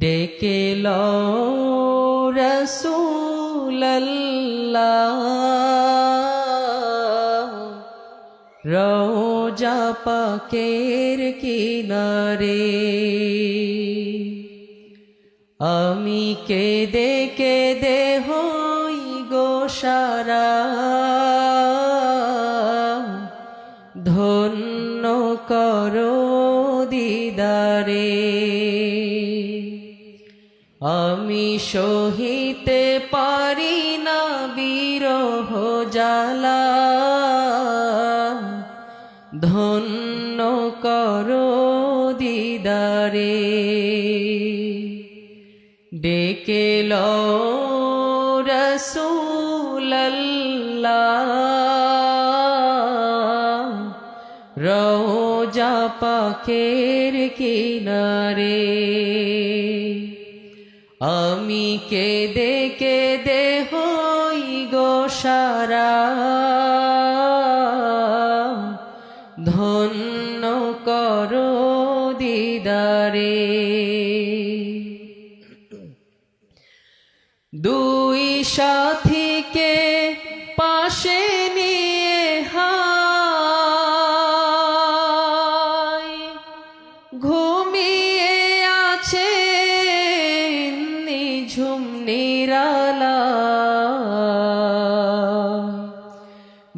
ডেকে রসুল্লাহ রোজা পাকের কিনারে। আমি কেদে কেদে হই গো সারা। ধন্য করো দিদারে। আমি সহিতে পারি না বিরহ জ্বালা। ধন্য করো দিদারে। ডেকে রসুল্লাহ রোজা পাখের কিনারে। আমি কেদে কেদে হই গো সারা। ধন্য করো দিদারে। দুই সাথীকে পাশে নিঝুম নিরালা।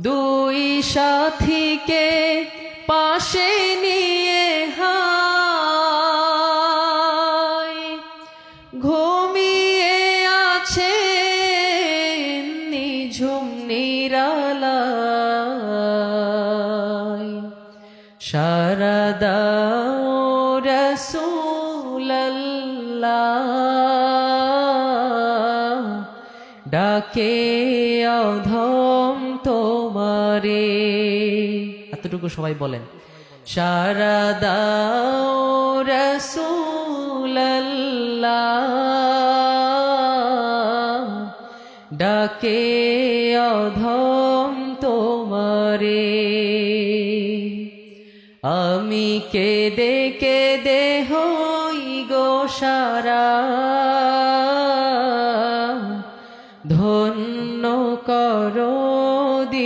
দুই সাথীকে পাশে নিয়ে হায় ঘুমিয়ে আছে নিঝুম নিরালায়। শারদা রসুল্লাহ ডাকে অধম তোমারে। এতটুকু সবাই বলেন। শারদা রসুল্লাহ ডাকে অধম তোমারে। আমি কেদে কেদে হই গো সারা।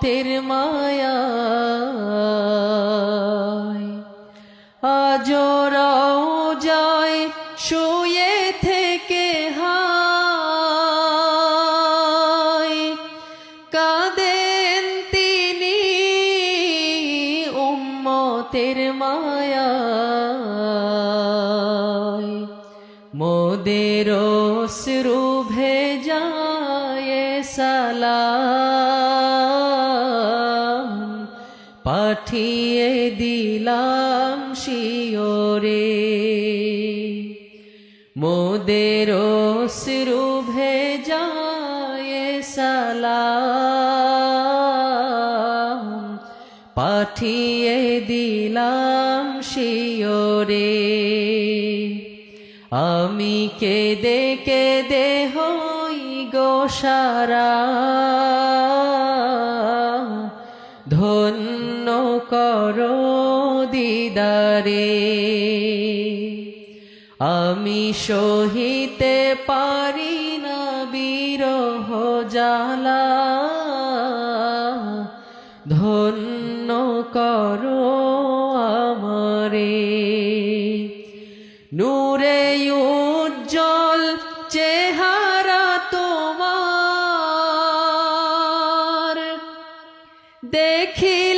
উম্মতের মায়া আজরাও যায় শুয়ে থেকে হায়। কাঁদেন তিনি উম্মতের মায়া মোদের শ্রু পাঠিয়ে দিলাম শিওরে। মোদের শ্রু ভেজায় সালাম। পাঠিয়ে দিলাম শিওরে। আমি কেদে কেদে হই গো সারা। ধন্য করো দিদারে। আমি সহিতে পারি না বিরহ জ্বালা। ধন্য করো আমারে। নূরে উজ্জ্বল চেহারা তোমার। দেখিলে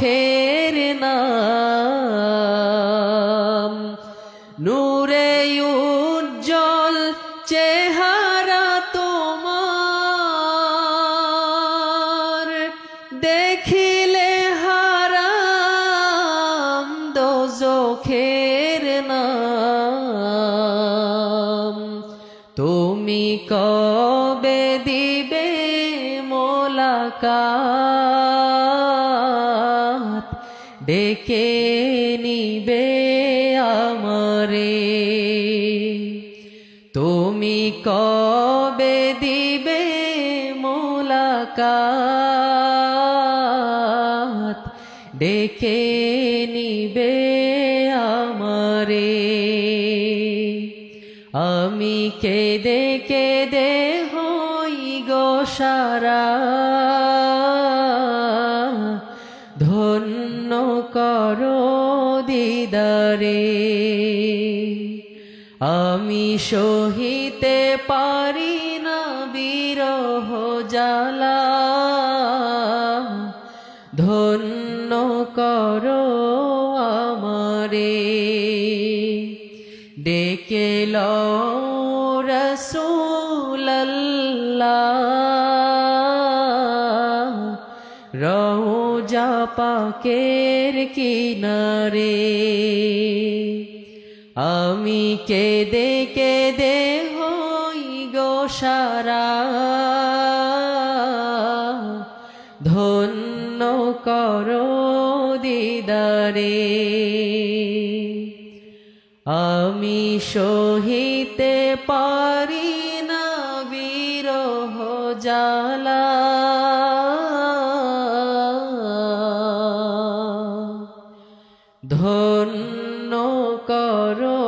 শখের নাম। নূরে উজ্জ্বল চেহারা তোমার। দেখিলে হারাম দোজখে ডেকে নিবে আমারে। তুমি কবে দিবে মোলাকাত? ডেকে নিবে আমারে। আমি কেদে কেদে হই গো সারা। দিদারে আমি সহিতে পারি না বিরহ জ্বালা। ধন্য করো আমারে। ডেকে রসুল্লাহ পাকের কিনারে, আমি কেদে কেদে হই গো সারা। ধন্য করো দিদারে, আমি সহিতে পারি না বিরহ জ্বালা। ধন্য কর।